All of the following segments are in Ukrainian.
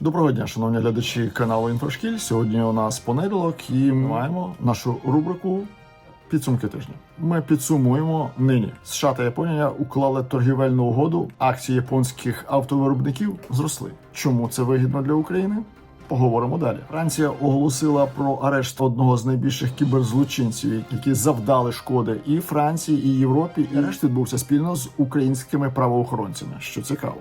Доброго дня, шановні глядачі каналу Інфошкіль. Сьогодні у нас понеділок і ми маємо нашу рубрику Підсумки тижня. Ми підсумуємо нині. США та Японія уклали торгівельну угоду. Акції японських автовиробників зросли. Чому це вигідно для України? Поговоримо далі. Франція оголосила про арешт одного з найбільших кіберзлочинців, які завдали шкоди і Франції, і Європі. І арешт відбувся спільно з українськими правоохоронцями, що цікаво.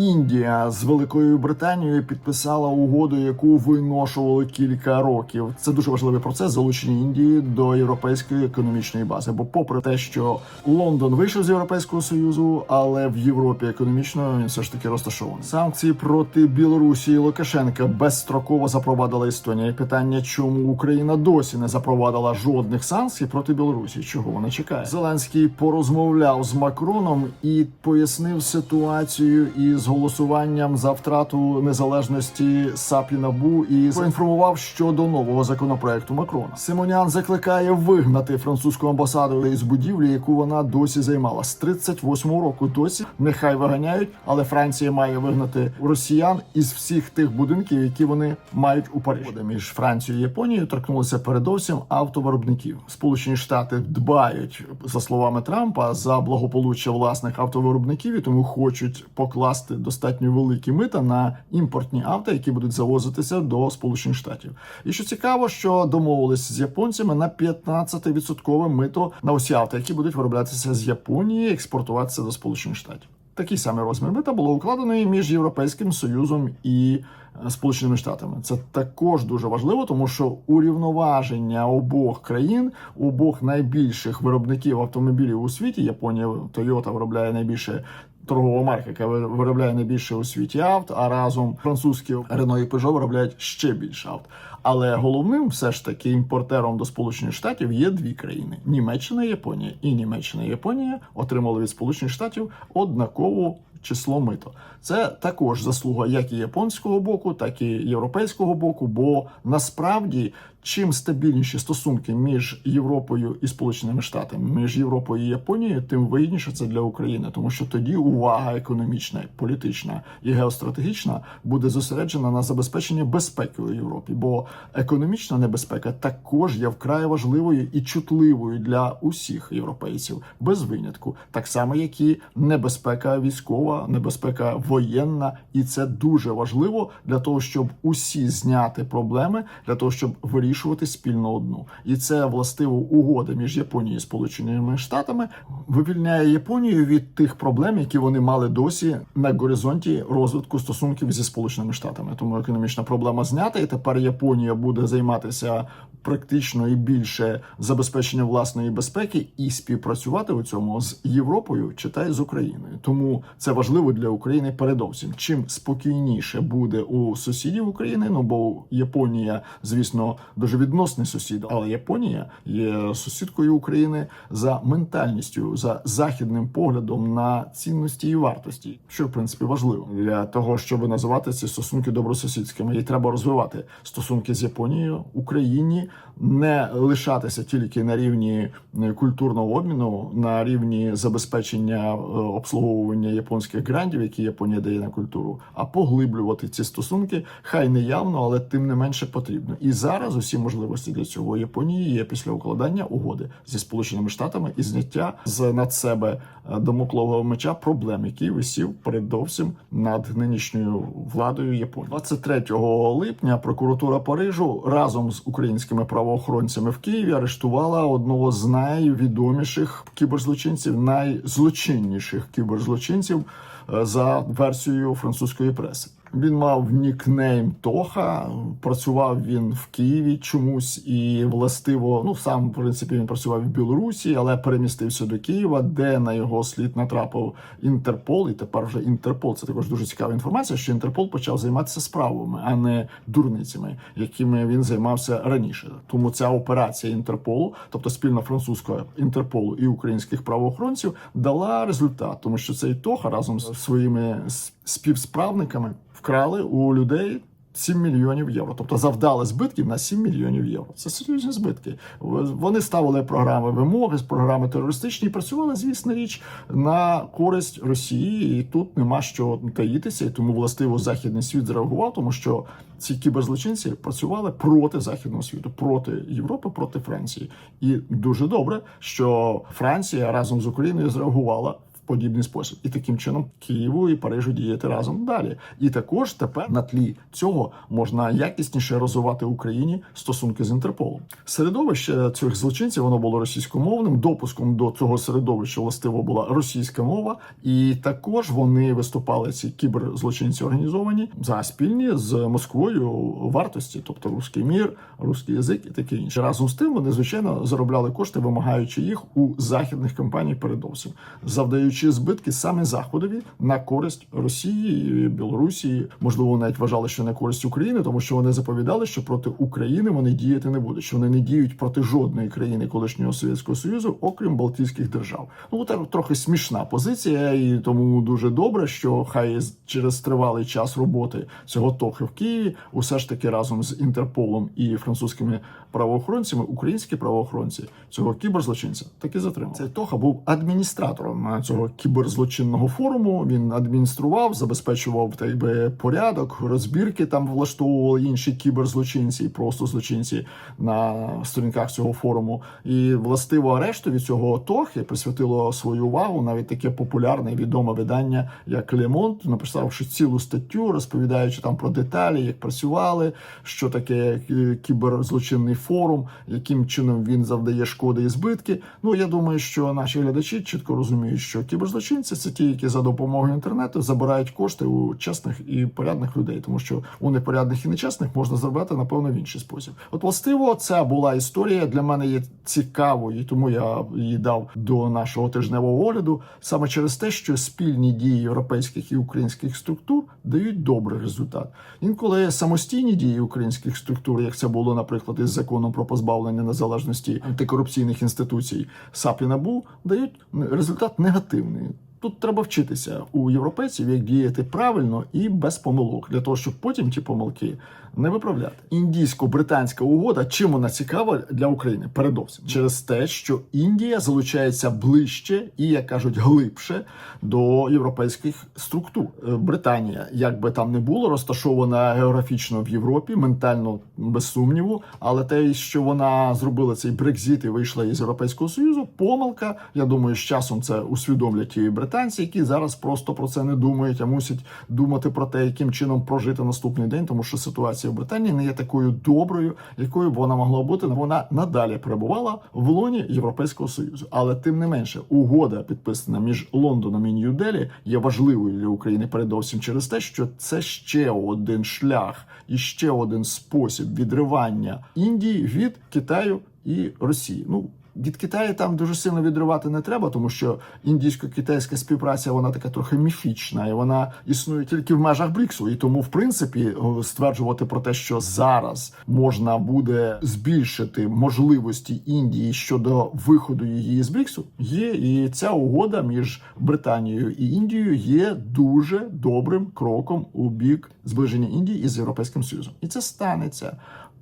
Індія з Великою Британією підписала угоду, яку виношували кілька років. Це дуже важливий процес залучення Індії до європейської економічної бази. Бо, попри те, що Лондон вийшов з Європейського союзу, але в Європі економічно він все ж таки розташований. Санкції проти Білорусі і Лукашенка безстроково запровадила Естонія. Питання, чому Україна досі не запровадила жодних санкцій проти Білорусі? Чого вона чекає? Зеленський порозмовляв з Макроном і пояснив ситуацію із голосуванням за втрату незалежності САП і НАБУ поінформував щодо нового законопроекту Макрона. Симонян закликає вигнати французьку амбасаду із будівлі, яку вона досі займала з 38-го року. Досі нехай виганяють, але Франція має вигнати росіян із всіх тих будинків, які вони мають у Парижі. Між Францією і Японією торкнулися передовсім автовиробників. Сполучені Штати дбають за словами Трампа за благополуччя власних автовиробників і тому хочуть покласти достатньо великі мита на імпортні авто, які будуть завозитися до Сполучених Штатів. І що цікаво, що домовились з японцями на 15% мито на усі авто, які будуть вироблятися з Японії, експортуватися до Сполучених Штатів. Такий самий розмір мита було укладено між Європейським Союзом і е, Сполученими Штатами. Це також дуже важливо, тому що урівноваження обох країн, обох найбільших виробників автомобілів у світі. Японія Toyota виробляє найбільше. Торгова марка, яка виробляє найбільше у світі авт, а разом французькі Renault і Peugeot виробляють ще більше авт. Але головним, все ж таки, імпортером до Сполучених Штатів є дві країни: Німеччина і Японія. І Німеччина і Японія отримали від Сполучених Штатів однакову число мито. Це також заслуга як і японського боку, так і європейського боку. Бо насправді чим стабільніші стосунки між Європою і Сполученими Штатами, між Європою і Японією, тим вигідніше це для України, тому що тоді увага економічна, політична і геостратегічна буде зосереджена на забезпеченні безпеки у Європі. Бо економічна небезпека також є вкрай важливою і чутливою для усіх європейців без винятку, так само як і небезпека військова, небезпека воєнна, і це дуже важливо для того, щоб усі зняти проблеми, для того, щоб вирішувати спільно одну. І це властиво угода між Японією і Сполученими Штатами вивільняє Японію від тих проблем, які вони мали досі на горизонті розвитку стосунків зі Сполученими Штатами. Тому економічна проблема знята, і тепер Японія буде займатися практично і більше забезпеченням власної безпеки і співпрацювати у цьому з Європою, читай з Україною. Тому це важливо для України передовсім. Чим спокійніше буде у сусідів України, ну бо Японія, звісно, дуже відносний сусід, але Японія є сусідкою України за ментальністю, за західним поглядом на цінності і вартості, що в принципі важливо для того, щоб називати ці стосунки добросусідськими. І треба розвивати стосунки з Японією, Україні, не лишатися тільки на рівні культурного обміну, на рівні забезпечення е, обслуговування японських грантів, які Японія дає на культуру, а поглиблювати ці стосунки, хай не явно, але тим не менше потрібно. І зараз усі можливості для цього Японії є після укладання угоди зі Сполученими Штатами і зняття з над себе е, домоклового меча проблем, який висів передовсім над нинішньою владою Японії. 23 липня прокуратура Парижу разом з українськими правоохоронцями в Києві арештувала одного з найвідоміших кіберзлочинців, найзлочинніших кіберзлочинців за версією французької преси. Він мав нікнейм Тоха. Працював він в Києві чомусь і властиво. Ну сам в принципі він працював в Білорусі, але перемістився до Києва, де на його слід натрапив Інтерпол. І тепер вже Інтерпол. Це також дуже цікава інформація. Що Інтерпол почав займатися справами, а не дурницями, якими він займався раніше. Тому ця операція Інтерполу, тобто спільна французького Інтерполу і українських правоохоронців, дала результат, тому що цей Тоха разом з своїми с- співсправниками вкрали у людей 7 мільйонів євро, тобто завдали збитків на 7 мільйонів євро. Це серйозні збитки. Вони ставили програми вимоги, з програми терористичні і працювали, звісно, річ на користь Росії. І тут нема що таїтися. І тому властиво західний світ зреагував, тому що ці кіберзлочинці працювали проти західного світу, проти Європи, проти Франції. І дуже добре, що Франція разом з Україною зреагувала подібний спосіб, і таким чином Києву і Парижу діяти разом далі. І також тепер на тлі цього можна якісніше розвивати Україні стосунки з Інтерполом. Середовище цих злочинців воно було російськомовним. Допуском до цього середовища властиво була російська мова, і також вони виступали ці кіберзлочинці організовані за спільні з Москвою вартості, тобто русський мір, русський язик і таке інше. Разом з тим вони звичайно заробляли кошти, вимагаючи їх у західних компаній, передовсім завдаючи збитки саме заходові на користь Росії, Білорусі, можливо, навіть вважали, що на користь України, тому що вони заповідали, що проти України вони діяти не будуть, що вони не діють проти жодної країни колишнього Совєтського Союзу, окрім Балтійських держав. Ну так трохи смішна позиція, і тому дуже добре, що хай через тривалий час роботи цього тохи в Києві, усе ж таки разом з Інтерполом і французькими правоохоронцями, українські правоохоронці цього кіберзлочинця таки затримали. Цей Тоха був адміністратором цього кіберзлочинного форуму. Він адміністрував, забезпечував так би порядок, розбірки там влаштовували інші кіберзлочинці, просто злочинці на сторінках цього форуму. І властиво арешту від цього Тохи присвятило свою увагу навіть таке популярне і відоме видання, як Лемонт, написавши цілу статтю, розповідаючи там про деталі, як працювали, що таке кіберзлочинний форум, яким чином він завдає шкоди і збитки. Ну я думаю, що наші глядачі чітко розуміють, що кіберзлочинці це ті, які за допомогою інтернету забирають кошти у чесних і порядних людей, тому що у непорядних і нечесних можна заробляти напевно в інший спосіб. От властиво, це була історія для мене є цікавою, тому я її дав до нашого тижневого огляду саме через те, що спільні дії європейських і українських структур дають добрий результат. Інколи самостійні дії українських структур, як це було, наприклад, із законом про позбавлення незалежності антикорупційних інституцій САП і НАБУ, дають результат негативний. Rio Тут треба вчитися у європейців, як діяти правильно і без помилок, для того, щоб потім ті помилки не виправляти. Індійсько-британська угода чим вона цікава для України? Передовсім через те, що Індія залучається ближче і, як кажуть, глибше до європейських структур. Е, Британія, як би там не було, розташована географічно в Європі, ментально без сумніву. Але те, що вона зробила цей Брекзит і вийшла із Європейського союзу, помилка. Я думаю, з часом це усвідомлять і британці, які зараз просто про це не думають, а мусять думати про те, яким чином прожити наступний день, тому що ситуація в Британії не є такою доброю, якою б вона могла бути. Вона надалі перебувала в лоні Європейського союзу. Але тим не менше, угода підписана між Лондоном і Нью-Делі є важливою для України передовсім через те, що це ще один шлях і ще один спосіб відривання Індії від Китаю і Росії. Ну від Китаю там дуже сильно відривати не треба, тому що індійсько-китайська співпраця вона така трохи міфічна, і вона існує тільки в межах Бріксу. І тому, в принципі, стверджувати про те, що зараз можна буде збільшити можливості Індії щодо виходу її з Бріксу, є і ця угода між Британією і Індією є дуже добрим кроком у бік зближення Індії із Європейським Союзом, і це станеться.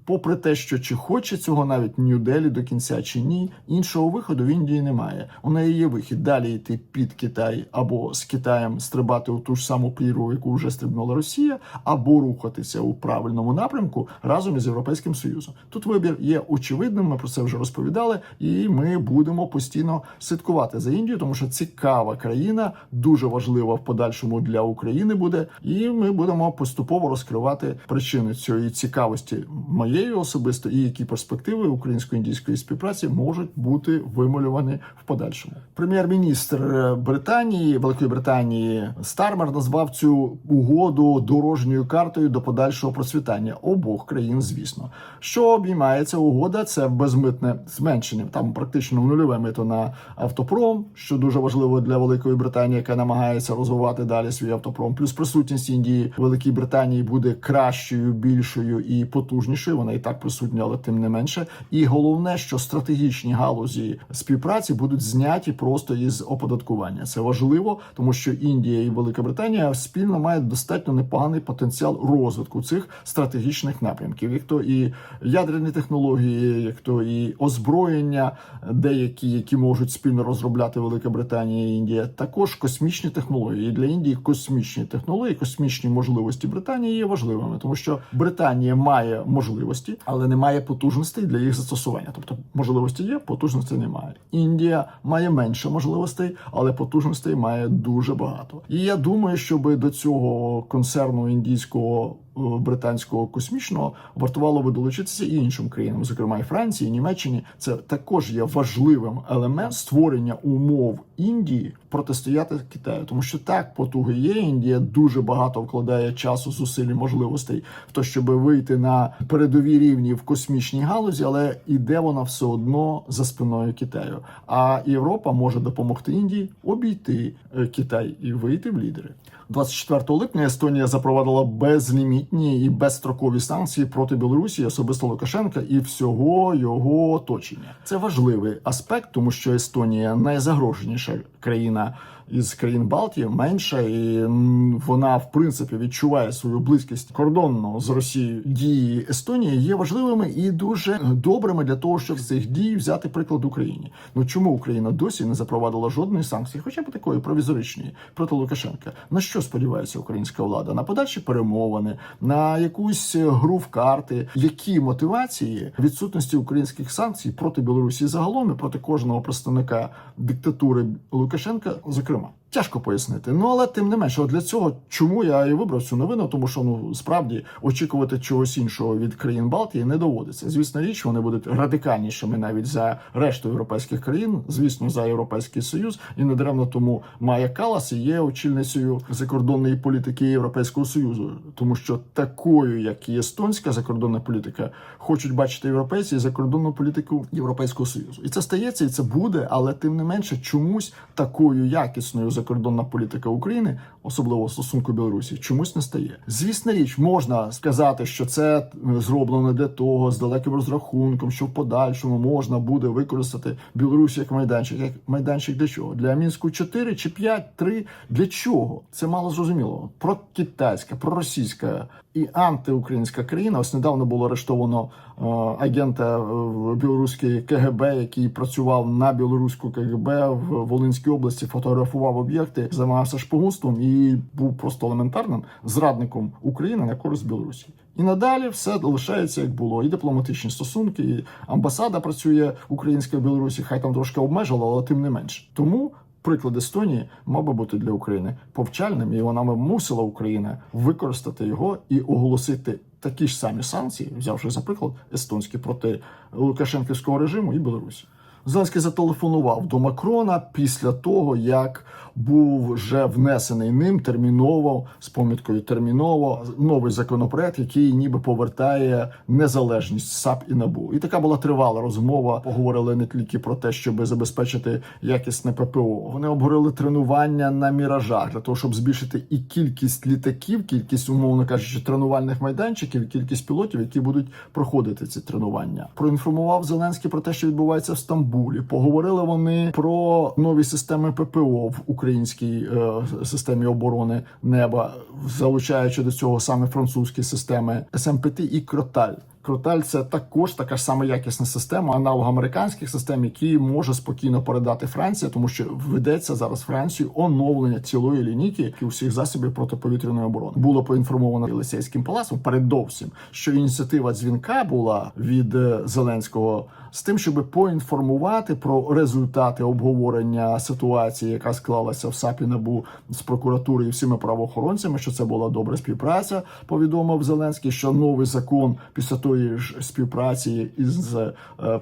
Попри те, що чи хоче цього навіть Нью-Делі до кінця чи ні, іншого виходу в Індії немає. У неї є вихід далі йти під Китай або з Китаєм стрибати у ту ж саму пліру, яку вже стрибнула Росія, або рухатися у правильному напрямку разом із Європейським Союзом. Тут вибір є очевидним. Ми про це вже розповідали, і ми будемо постійно слідкувати за Індією, тому що цікава країна дуже важлива в подальшому для України буде, і ми будемо поступово розкривати причини цієї цікавості моєї моєї особисто і які перспективи українсько-індійської співпраці можуть бути вималювані в подальшому. Прем'єр-міністр Британії Великої Британії Стармер назвав цю угоду дорожньою картою до подальшого процвітання обох країн. Звісно, що обіймається угода, це безмитне зменшення. Там практично нульове мито на автопром, що дуже важливо для Великої Британії, яка намагається розвивати далі свій автопром. Плюс присутність Індії в Великій Британії буде кращою, більшою і потужнішою. Вона вона і так присутня, але тим не менше. І головне, що стратегічні галузі співпраці будуть зняті просто із оподаткування. Це важливо, тому що Індія і Велика Британія спільно мають достатньо непоганий потенціал розвитку цих стратегічних напрямків, як то і ядерні технології, як то і озброєння, деякі, які можуть спільно розробляти Велика Британія і Індія, також космічні технології. Для Індії космічні технології, космічні можливості Британії є важливими, тому що Британія має можливості, але немає потужностей для їх застосування. Тобто можливості є, потужностей немає. Індія має менше можливостей, але потужностей має дуже багато. І я думаю, щоб до цього концерну індійського британського космічного вартувало би долучитися і іншим країнам, зокрема і Франції, і Німеччині. Це також є важливим елемент створення умов Індії протистояти Китаю, тому що так потуги є. Індія дуже багато вкладає часу, зусиль і можливостей в те, щоб вийти на передові рівні в космічній галузі, але іде вона все одно за спиною Китаю. А Європа може допомогти Індії обійти е, Китай і вийти в лідери. 24 липня Естонія запровадила безлімітні і безстрокові санкції проти Білорусі, особисто Лукашенка і всього його оточення. Це важливий аспект, тому що Естонія найзагроженіша країна із країн Балтії, менша, і вона в принципі відчуває свою близькість кордонно з Росією. Дії Естонії є важливими і дуже добрими для того, щоб з цих дій взяти приклад Україні. Ну чому Україна досі не запровадила жодної санкції, хоча б такої провізоричної проти Лукашенка? На що сподівається українська влада? На подальші перемовини, на якусь гру в карти, які мотивації відсутності українських санкцій проти Білорусі загалом і проти кожного представника диктатури Лукашенка, зокрема. duruma. Тяжко пояснити, ну але тим не менше, от для цього чому я і вибрав цю новину, тому що ну справді очікувати чогось іншого від країн Балтії не доводиться. Звісно, річ вони будуть радикальнішими навіть за решту європейських країн, звісно, за європейський союз, і недаремно тому Майя Калас є очільницею закордонної політики Європейського союзу, тому що такою, як і естонська закордонна політика, хочуть бачити європейці і закордонну політику Європейського союзу, і це стається, і це буде, але тим не менше, чомусь такою якісною закордонна політика України, особливо стосунку Білорусі, чомусь не стає. Звісна річ, можна сказати, що це е, зроблено для того з далеким розрахунком, що в подальшому можна буде використати Білорусь як майданчик. Як майданчик для чого? Для мінську 4 чи 5, 3? Для чого? Це мало зрозуміло. Про китайська, про російська і антиукраїнська країна. Ось недавно було арештовано е, агента в білоруській КГБ, який працював на білоруську КГБ в Волинській області, фотографував об'єкти, займався шпигунством і був просто елементарним зрадником України на користь Білорусі. І надалі все лишається як було. І дипломатичні стосунки, і амбасада працює українська в Білорусі, хай там трошки обмежила, але тим не менше. Тому приклад Естонії мав би бути для України повчальним, і вона би мусила Україна використати його і оголосити такі ж самі санкції, взявши за приклад естонські проти Лукашенківського режиму і Білорусі. Зеленський зателефонував до Макрона після того, як був вже внесений ним терміново з поміткою терміново новий законопроект, який ніби повертає незалежність САП і НАБУ. І така була тривала розмова. Поговорили не тільки про те, щоб забезпечити якісне ППО. Вони обговорили тренування на міражах для того, щоб збільшити і кількість літаків, кількість, умовно кажучи, тренувальних майданчиків, кількість пілотів, які будуть проходити ці тренування. Проінформував Зеленський про те, що відбувається в Стамбулі. Поговорили вони про нові системи ППО в українській е, системі оборони неба, залучаючи до цього саме французькі системи СМПТ і Кроталь. Кроталь це також така ж сама якісна система, аналог американських систем, які може спокійно передати Франція, тому що ведеться зараз Францію оновлення цілої лінійки усіх засобів протиповітряної оборони. Було поінформовано Єлисейським палацом передовсім, що ініціатива дзвінка була від е, Зеленського з тим, щоб поінформувати про результати обговорення ситуації, яка склалася в САПі НАБУ з прокуратури і всіма правоохоронцями, що це була добра співпраця. Повідомив Зеленський, що новий закон після тої ж співпраці із е,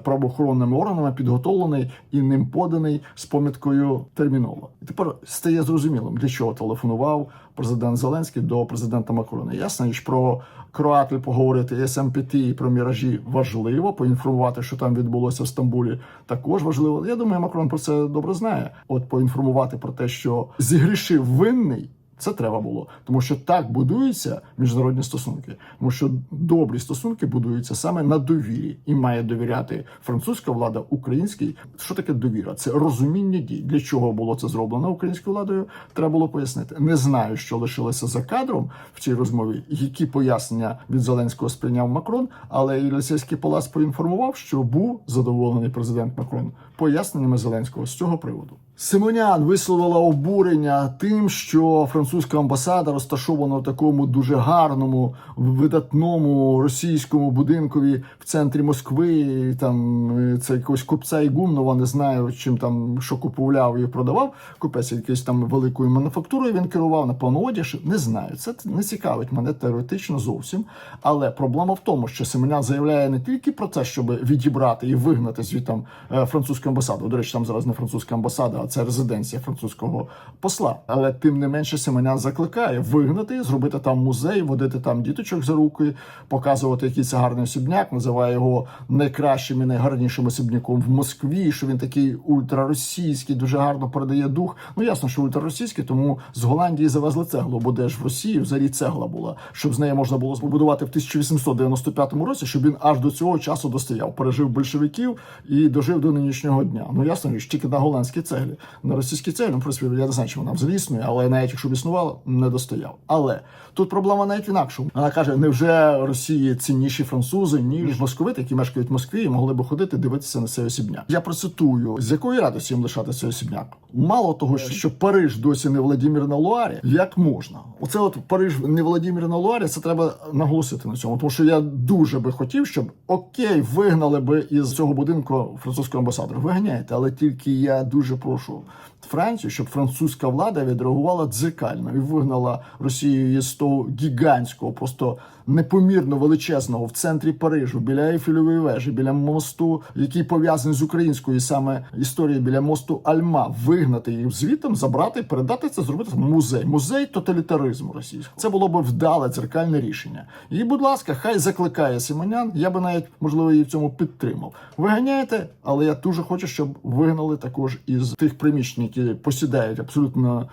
правоохоронними органами підготовлений і ним поданий з поміткою терміново. І тепер стає зрозумілим, для чого телефонував президент Зеленський до президента Макрона. Ясно, що про Кроатль поговорити СМПТ і про міражі важливо. Поінформувати, що там відбулося в Стамбулі, також важливо. Я думаю, Макрон про це добре знає. От поінформувати про те, що зігрішив винний. Це треба було, тому що так будуються міжнародні стосунки. Тому що добрі стосунки будуються саме на довірі, і має довіряти французька влада українській. Що таке довіра? Це розуміння дій. Для чого було це зроблено українською владою? Треба було пояснити. Не знаю, що лишилося за кадром в цій розмові, які пояснення від Зеленського сприйняв Макрон, але Єлисейський палац поінформував, що був задоволений президент Макрон поясненнями Зеленського з цього приводу. Симонян висловила обурення тим, що французька амбасада розташована в такому дуже гарному, видатному російському будинкові в центрі Москви. Там е, це якогось купця Ігумнова, не знаю, чим там що купував і продавав. Купець якоюсь там великою мануфактурою він керував, напевно, одяг. Не знаю. Це не цікавить мене теоретично зовсім. Але проблема в тому, що Симонян заявляє не тільки про те, щоб відібрати і вигнати звітам е, французьку амбасаду. До речі, там зараз не французька амбасада, це резиденція французького посла. Але тим не менше Симонян закликає вигнати, зробити там музей, водити там діточок за руки, показувати, який це гарний особняк, називає його найкращим і найгарнішим особняком в Москві. Що він такий ультраросійський, дуже гарно передає дух. Ну ясно, що ультраросійський, тому з Голландії завезли цеглу, бо де ж в Росії взагалі цегла була, щоб з неї можна було побудувати в 1895 році, щоб він аж до цього часу достояв, пережив большевиків і дожив до нинішнього дня. Ну ясно, що тільки на голландській цеглі, на російській цеглі, ну, в принципі, я не знаю, чи вона взагалі існує, але навіть якщо б існувала, не достояв. Але тут проблема навіть в інакшому. Вона каже: невже Росії цінніші французи, ніж московити, які мешкають в Москві і могли би ходити дивитися на цей особняк? Я процитую, з якої радості їм лишати цей особняк? Мало того, що Париж досі не Владимир на Луарі, як можна? Оце от Париж не Владимир на Луарі, це треба наголосити на цьому, тому що я дуже би хотів, щоб окей, вигнали би із цього будинку французького амбасадора. Виганяйте, але тільки я дуже прошу 说 Францію, щоб французька влада відреагувала дзеркально і вигнала Росію із того гігантського, просто непомірно величезного в центрі Парижу, біля Ейфелевої вежі, біля мосту, який пов'язаний з українською саме історією біля мосту Альма, вигнати їх звітом, забрати, передати це, зробити музей, музей тоталітаризму російського. Це було б вдале дзеркальне рішення. І, будь ласка, хай закликає Симонян. Я би навіть можливо її в цьому підтримав. Виганяєте, але я дуже хочу, щоб вигнали також із тих приміщень, які посідають абсолютно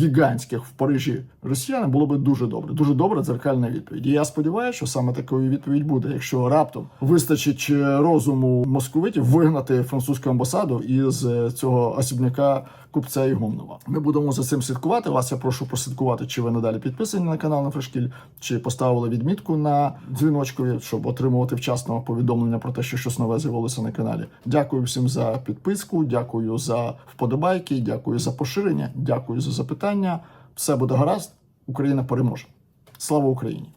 гігантських в Парижі росіяни. Було би дуже добре. Дуже добра дзеркальна відповідь. І я сподіваюся, що саме такою відповідь буде, якщо раптом вистачить розуму московитів вигнати французьку амбасаду із е, цього особняка купця Ігумнова. Ми будемо за цим слідкувати. Вас я прошу прослідкувати, чи ви надалі підписані на канал на Фрешкіль, чи поставили відмітку на дзвіночкові, щоб отримувати вчасно повідомлення про те, що щось нове з'явилося на каналі. Дякую всім за підписку, дякую за вподобайки, дякую за поширення, дякую за запитання. Все буде гаразд. Україна переможе. Слава Україні!